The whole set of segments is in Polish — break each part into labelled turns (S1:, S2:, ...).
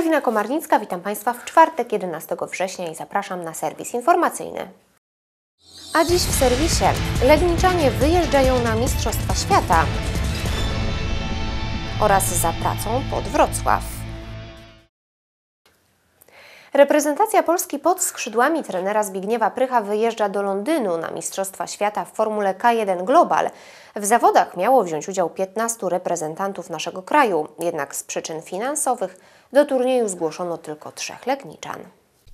S1: Malwina Komarnicka, witam Państwa w czwartek 11 września i zapraszam na serwis informacyjny. A dziś w serwisie Legniczanie wyjeżdżają na Mistrzostwa Świata oraz za pracą pod Wrocław. Reprezentacja Polski pod skrzydłami trenera Zbigniewa Prycha wyjeżdża do Londynu na Mistrzostwa Świata w Formule K1 Global. W zawodach miało wziąć udział 15 reprezentantów naszego kraju, jednak z przyczyn finansowych do turnieju zgłoszono tylko trzech Legniczan.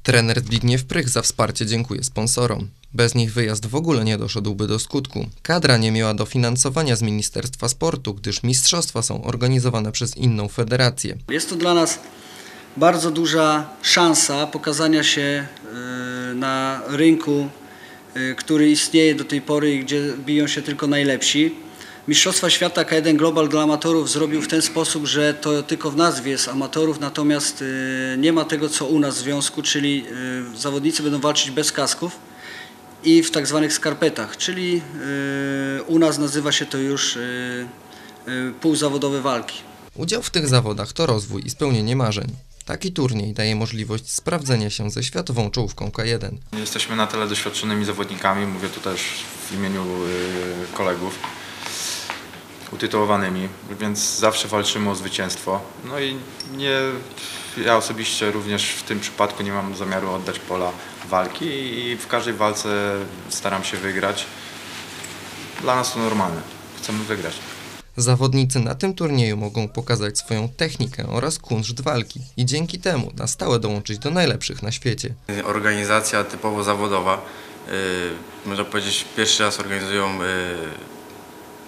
S2: Trener Zbigniew Prych za wsparcie dziękuję sponsorom. Bez nich wyjazd w ogóle nie doszedłby do skutku. Kadra nie miała dofinansowania z Ministerstwa Sportu, gdyż mistrzostwa są organizowane przez inną federację.
S3: Jest to dla nas bardzo duża szansa pokazania się y, na rynku, y, który istnieje do tej pory i gdzie biją się tylko najlepsi. Mistrzostwa Świata K1 Global dla amatorów zrobił w ten sposób, że to tylko w nazwie jest amatorów, natomiast y, nie ma tego co u nas w związku, czyli zawodnicy będą walczyć bez kasków i w tak zwanych skarpetach, czyli u nas nazywa się to już półzawodowe walki.
S2: Udział w tych zawodach to rozwój i spełnienie marzeń. Taki turniej daje możliwość sprawdzenia się ze światową czołówką K1.
S4: Jesteśmy na tyle doświadczonymi zawodnikami, mówię tu też w imieniu y, kolegów utytułowanymi, więc zawsze walczymy o zwycięstwo. No i nie, ja osobiście również w tym przypadku nie mam zamiaru oddać pola walki i w każdej walce staram się wygrać. Dla nas to normalne. Chcemy wygrać.
S2: Zawodnicy na tym turnieju mogą pokazać swoją technikę oraz kunszt walki i dzięki temu na stałe dołączyć do najlepszych na świecie.
S5: Organizacja typowo zawodowa, yy, można powiedzieć pierwszy raz organizują yy,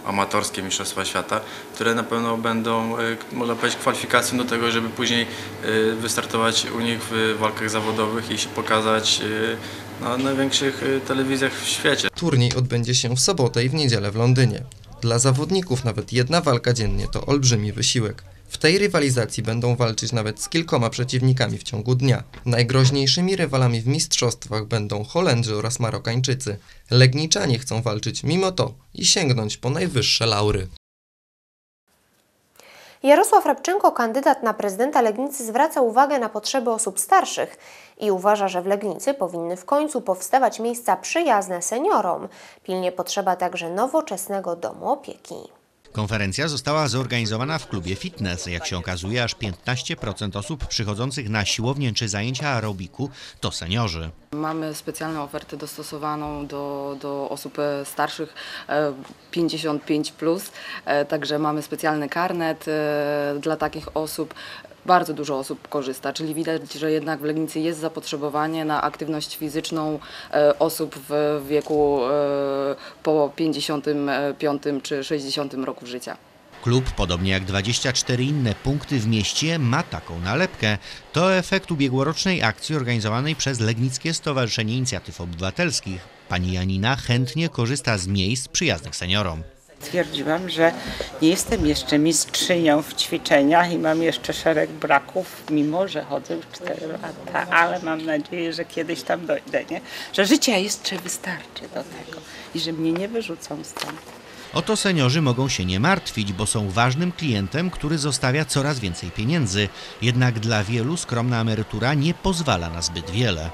S5: amatorskie Mistrzostwa Świata, które na pewno będą, yy, można powiedzieć, kwalifikacją do tego, żeby później yy, wystartować u nich w walkach zawodowych i się pokazać yy, na największych telewizjach w świecie.
S2: Turniej odbędzie się w sobotę i w niedzielę w Londynie. Dla zawodników nawet jedna walka dziennie to olbrzymi wysiłek. W tej rywalizacji będą walczyć nawet z kilkoma przeciwnikami w ciągu dnia. Najgroźniejszymi rywalami w mistrzostwach będą Holendrzy oraz Marokańczycy. Legniczanie chcą walczyć mimo to i sięgnąć po najwyższe laury.
S1: Jarosław Rabczenko, kandydat na prezydenta Legnicy, zwraca uwagę na potrzeby osób starszych i uważa, że w Legnicy powinny w końcu powstawać miejsca przyjazne seniorom. Pilnie potrzeba także nowoczesnego domu opieki.
S6: Konferencja została zorganizowana w klubie fitness. Jak się okazuje, aż 15% osób przychodzących na siłownię czy zajęcia aerobiku to seniorzy.
S7: Mamy specjalną ofertę dostosowaną do, do osób e, starszych 55, e, plus, e, także mamy specjalny karnet dla takich osób bardzo dużo osób korzysta, czyli widać, że jednak w Legnicy jest zapotrzebowanie na aktywność fizyczną osób w wieku po 55 czy 60 roku życia.
S6: Klub, podobnie jak 24 inne punkty w mieście, ma taką nalepkę. To efekt ubiegłorocznej akcji organizowanej przez Legnickie Stowarzyszenie Inicjatyw Obywatelskich. Pani Janina chętnie korzysta z miejsc przyjaznych seniorom.
S8: Stwierdziłam, że nie jestem jeszcze mistrzynią w ćwiczeniach i mam jeszcze szereg braków, mimo że chodzę już 4 lata, ale mam nadzieję, że kiedyś tam dojdę, nie? że życia jeszcze wystarczy do tego i że mnie nie wyrzucą stąd.
S6: Oto seniorzy mogą się nie martwić, bo są ważnym klientem, który zostawia coraz więcej pieniędzy. Jednak dla wielu skromna emerytura nie pozwala na zbyt wiele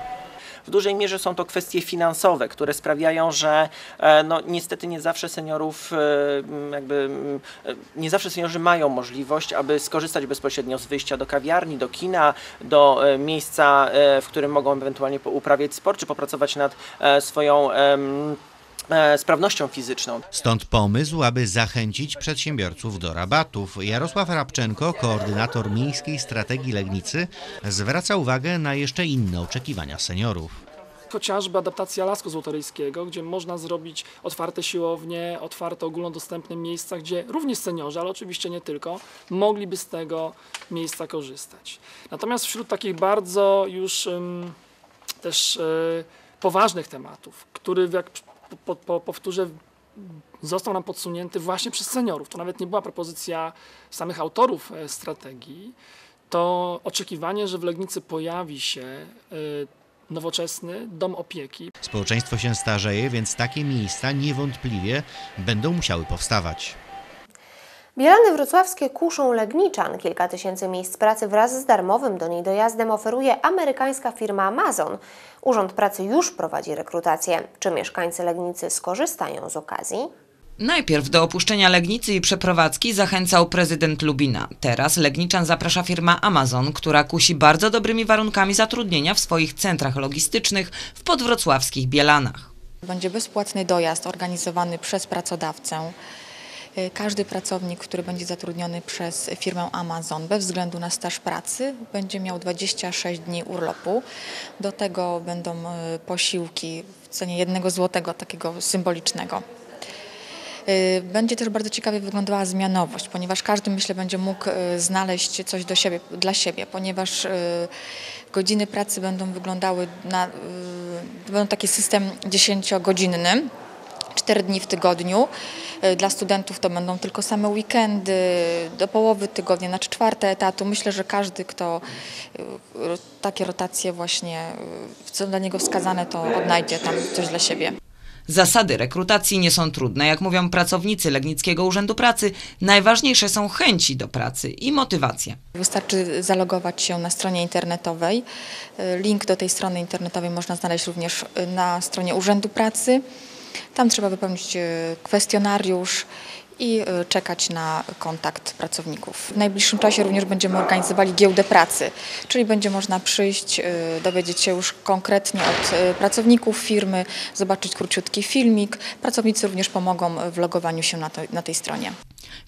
S9: w dużej mierze są to kwestie finansowe, które sprawiają, że e, no, niestety nie zawsze seniorów, e, jakby e, nie zawsze seniorzy mają możliwość, aby skorzystać bezpośrednio z wyjścia do kawiarni, do kina, do miejsca, w którym mogą ewentualnie uprawiać sport, czy popracować nad swoją sprawnością fizyczną.
S6: Stąd pomysł, aby zachęcić przedsiębiorców do rabatów. Jarosław Rabczenko, koordynator Miejskiej Strategii Legnicy, zwraca uwagę na jeszcze inne oczekiwania seniorów
S10: chociażby adaptacja Lasku Złotoryjskiego, gdzie można zrobić otwarte siłownie, otwarte ogólnodostępne miejsca, gdzie również seniorzy, ale oczywiście nie tylko, mogliby z tego miejsca korzystać. Natomiast wśród takich bardzo już um, też y, poważnych tematów, który jak po, po, powtórzę, został nam podsunięty właśnie przez seniorów. To nawet nie była propozycja samych autorów e, strategii. To oczekiwanie, że w Legnicy pojawi się e, nowoczesny dom opieki.
S6: Społeczeństwo się starzeje, więc takie miejsca niewątpliwie będą musiały powstawać.
S1: Bielany wrocławskie kuszą Legniczan. Kilka tysięcy miejsc pracy wraz z darmowym do niej dojazdem oferuje amerykańska firma Amazon. Urząd Pracy już prowadzi rekrutację. Czy mieszkańcy Legnicy skorzystają z okazji?
S11: Najpierw do opuszczenia Legnicy i przeprowadzki zachęcał prezydent Lubina. Teraz Legniczan zaprasza firma Amazon, która kusi bardzo dobrymi warunkami zatrudnienia w swoich centrach logistycznych w podwrocławskich Bielanach.
S12: Będzie bezpłatny dojazd organizowany przez pracodawcę. Y, Każdy pracownik, który będzie zatrudniony przez firmę Amazon, bez względu na staż pracy, będzie miał 26 dni urlopu. Do tego będą y, posiłki w cenie jednego złotego, takiego symbolicznego. Y, Będzie też bardzo ciekawie wyglądała zmianowość, ponieważ każdy, myślę, będzie mógł znaleźć coś do siebie, dla siebie, ponieważ godziny pracy będą wyglądały na, będą taki system 10-godzinny. 4 dni w tygodniu. Y, Dla studentów to będą tylko same weekendy, do połowy tygodnia, znaczy czwarte etatu. Myślę, że każdy, kto ro- takie rotacje właśnie, y, co dla niego wskazane, to odnajdzie tam coś dla siebie.
S11: Zasady rekrutacji nie są trudne. Jak mówią pracownicy Legnickiego Urzędu Pracy, najważniejsze są chęci do pracy i motywacja.
S12: Wystarczy zalogować się na stronie internetowej. Link do tej strony internetowej można znaleźć również na stronie Urzędu Pracy. Tam trzeba wypełnić y, kwestionariusz i y, czekać na kontakt pracowników. W najbliższym czasie również będziemy organizowali giełdę pracy, czyli będzie można przyjść, y, dowiedzieć się już konkretnie od pracowników firmy, zobaczyć króciutki filmik. Pracownicy również pomogą w logowaniu się na, na tej stronie.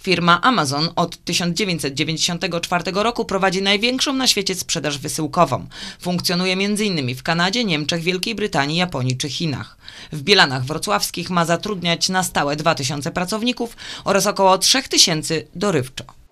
S11: Firma Amazon od 1994 roku prowadzi największą na świecie sprzedaż wysyłkową. Funkcjonuje m.in. w Kanadzie, Niemczech, Wielkiej Brytanii, Japonii czy Chinach. W Bielanach Wrocławskich ma zatrudniać na stałe 2000 pracowników oraz około 3000 dorywczo.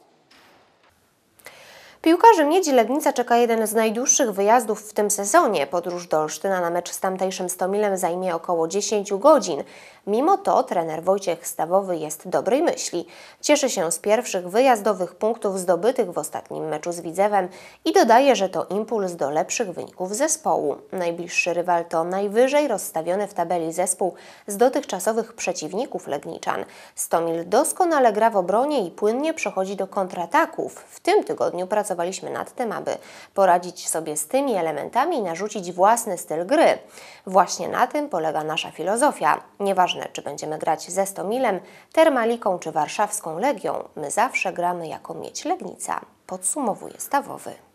S1: Piłkarzy Miedzi Legnica czeka jeden z najdłuższych wyjazdów w tym sezonie. Podróż do Olsztyna na mecz z tamtejszym Stomilem zajmie około 10 godzin. Mimo to trener Wojciech Stawowy jest dobrej myśli. Cieszy się z pierwszych wyjazdowych punktów zdobytych w ostatnim meczu z Widzewem i dodaje, że to impuls do lepszych wyników zespołu. Najbliższy rywal to najwyżej rozstawiony w tabeli zespół z dotychczasowych przeciwników Legniczan. Stomil doskonale gra w obronie i płynnie przechodzi do kontrataków. W tym tygodniu pracowaliśmy nad tym, aby poradzić sobie z tymi elementami i narzucić własny styl gry. Właśnie na tym polega nasza filozofia. Nieważne, czy będziemy grać ze Stomilem, Termaliką czy warszawską Legią, my zawsze gramy jako mieć Legnica, podsumowuje Stawowy.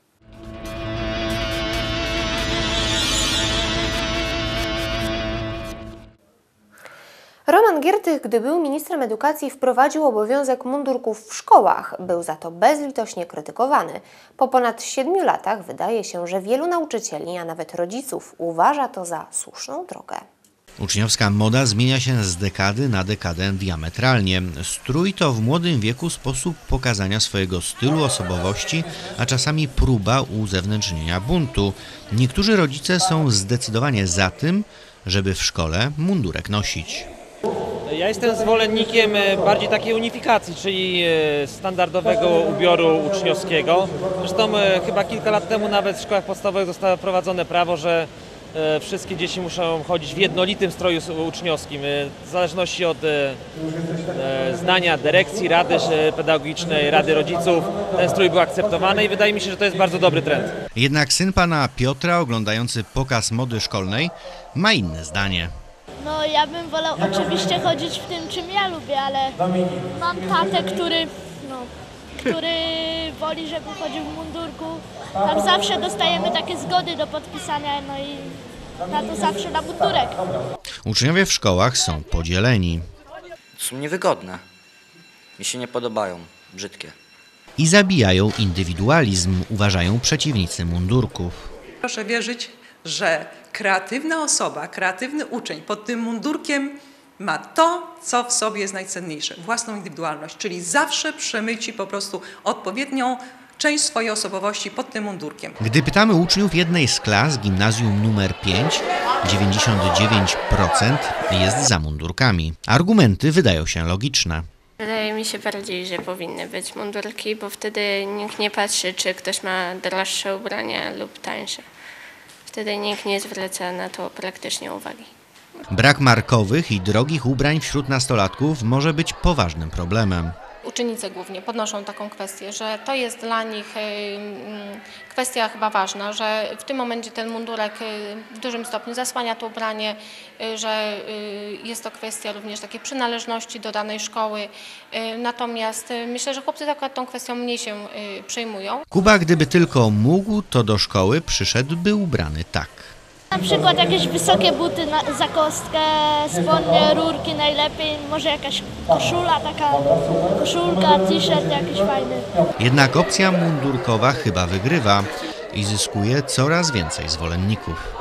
S1: Roman Giertych, gdy był ministrem edukacji, wprowadził obowiązek mundurków w szkołach. Był za to bezlitośnie krytykowany. Po ponad siedmiu latach wydaje się, że wielu nauczycieli, a nawet rodziców uważa to za słuszną drogę.
S6: Uczniowska moda zmienia się z dekady na dekadę diametralnie. Strój to w młodym wieku sposób pokazania swojego stylu, osobowości, a czasami próba uzewnętrznienia buntu. Niektórzy rodzice są zdecydowanie za tym, żeby w szkole mundurek nosić.
S9: Ja jestem zwolennikiem e, bardziej takiej unifikacji, czyli e, standardowego ubioru uczniowskiego. Zresztą e, chyba kilka lat temu nawet w szkołach podstawowych zostało wprowadzone prawo, że wszystkie dzieci muszą chodzić w jednolitym stroju uczniowskim. W zależności od zdania dyrekcji, rady pedagogicznej, rady rodziców, ten strój był akceptowany i wydaje mi się, że to jest bardzo dobry trend.
S6: Jednak syn pana Piotra, oglądający pokaz mody szkolnej, ma inne zdanie.
S13: No ja bym wolał oczywiście chodzić w tym, czym ja lubię, ale mam tatę, który, no, który woli, żebym chodził w mundurku. Tam zawsze dostajemy takie zgody do podpisania, no i na to zawsze na mundurek.
S6: Uczniowie w szkołach są podzieleni
S14: Są niewygodne. Mi się nie podobają. Brzydkie.
S6: i zabijają indywidualizm, uważają przeciwnicy mundurków.
S15: Proszę wierzyć, że kreatywna osoba, kreatywny uczeń pod tym mundurkiem ma to, co w sobie jest najcenniejsze, własną indywidualność, czyli zawsze przemyci po prostu odpowiednią część swojej osobowości pod tym mundurkiem.
S6: Gdy pytamy uczniów jednej z klas gimnazjum numer 5, 99% jest za mundurkami. Argumenty wydają się logiczne.
S16: Wydaje mi się bardziej, że powinny być mundurki, bo wtedy nikt nie patrzy, czy ktoś ma droższe ubrania lub tańsze. Wtedy nikt nie zwraca na to praktycznie uwagi.
S6: Brak markowych i drogich ubrań wśród nastolatków może być poważnym problemem.
S17: Uczennice głównie podnoszą taką kwestię, że to jest dla nich kwestia chyba ważna, że w tym momencie ten mundurek y, w dużym stopniu zasłania to ubranie, y, że y, jest to kwestia również takiej przynależności do danej szkoły. Natomiast myślę, że chłopcy akurat tą kwestią mniej się przejmują.
S6: Kuba, gdyby tylko mógł, to do szkoły przyszedłby ubrany tak.
S13: Na przykład jakieś wysokie buty na, za kostkę, spodnie, rurki najlepiej, może jakaś koszula, taka koszulka, t-shirt jakiś fajny.
S6: Jednak opcja mundurkowa chyba wygrywa i zyskuje coraz więcej zwolenników.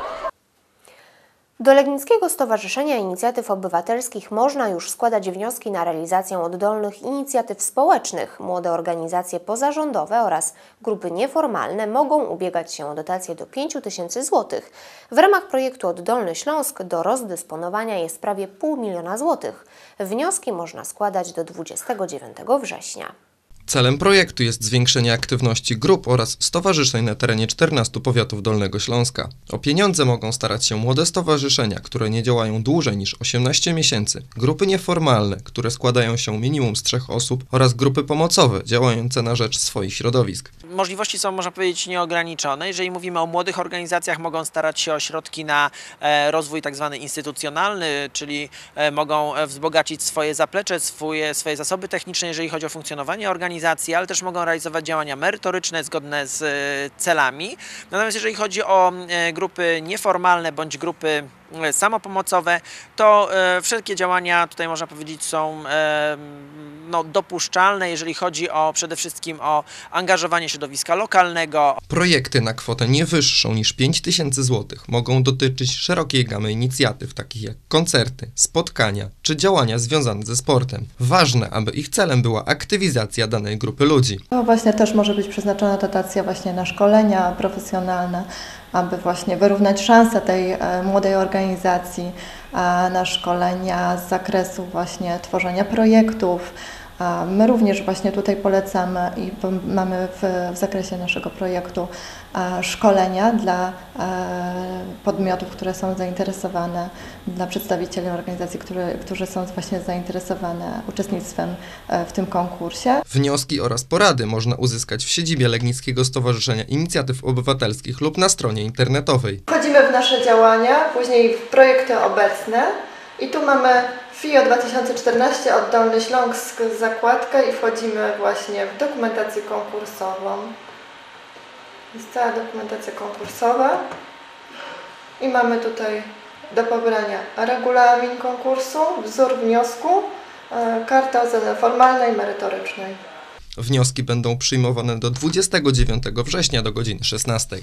S1: Do Legnickiego Stowarzyszenia Inicjatyw Obywatelskich można już składać wnioski na realizację oddolnych inicjatyw społecznych. Młode organizacje pozarządowe oraz grupy nieformalne mogą ubiegać się o dotację do 5 tysięcy złotych. W ramach projektu Oddolny Śląsk do rozdysponowania jest prawie pół miliona złotych. Wnioski można składać do 29 września.
S2: Celem projektu jest zwiększenie aktywności grup oraz stowarzyszeń na terenie 14 powiatów Dolnego Śląska. O pieniądze mogą starać się młode stowarzyszenia, które nie działają dłużej niż 18 miesięcy, grupy nieformalne, które składają się minimum z trzech osób oraz grupy pomocowe działające na rzecz swoich środowisk.
S9: Możliwości są, można powiedzieć, nieograniczone. Jeżeli mówimy o młodych organizacjach, mogą starać się o środki na e, rozwój tak zwany instytucjonalny, czyli e, mogą e, wzbogacić swoje zaplecze, swoje, swoje zasoby techniczne, jeżeli chodzi o funkcjonowanie organizacji, ale też mogą realizować działania merytoryczne zgodne z e, celami. Natomiast jeżeli chodzi o e, grupy nieformalne bądź grupy samopomocowe, to e, wszelkie działania tutaj można powiedzieć są e, no, dopuszczalne, jeżeli chodzi o przede wszystkim o angażowanie środowiska lokalnego,
S2: Projekty na kwotę nie wyższą niż 5 tysięcy złotych mogą dotyczyć szerokiej gamy inicjatyw, takich jak koncerty, spotkania czy działania związane ze sportem. Ważne, aby ich celem była aktywizacja danej grupy ludzi.
S18: No właśnie też może być przeznaczona dotacja właśnie na szkolenia profesjonalne, aby właśnie wyrównać szanse tej e, młodej organizacji na szkolenia z zakresu właśnie tworzenia projektów. A My również właśnie tutaj polecamy i mamy w, w zakresie naszego projektu szkolenia dla e, podmiotów, które są zainteresowane, dla przedstawicieli organizacji, które, którzy są właśnie zainteresowane uczestnictwem e, w tym konkursie.
S2: Wnioski oraz porady można uzyskać w siedzibie Legnickiego Stowarzyszenia Inicjatyw Obywatelskich lub na stronie internetowej.
S18: Wchodzimy w nasze działania, później w projekty obecne i tu mamy FIO 2014 Oddolny Śląsk zakładkę i wchodzimy właśnie w dokumentację konkursową. Jest cała dokumentacja konkursowa i mamy tutaj do pobrania regulamin konkursu, wzór wniosku, e, karta oceny formalnej, merytorycznej.
S2: Wnioski będą przyjmowane do 29 września do godziny 16.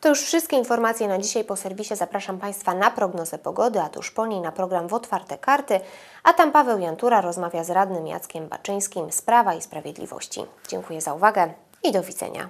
S1: To już wszystkie informacje na dzisiaj po serwisie. Zapraszam Państwa na prognozę pogody, a tuż po niej na program w Otwarte Karty, a tam Paweł Jantura rozmawia z radnym Jackiem Baczyńskim z Prawa i Sprawiedliwości. Dziękuję za uwagę i do widzenia.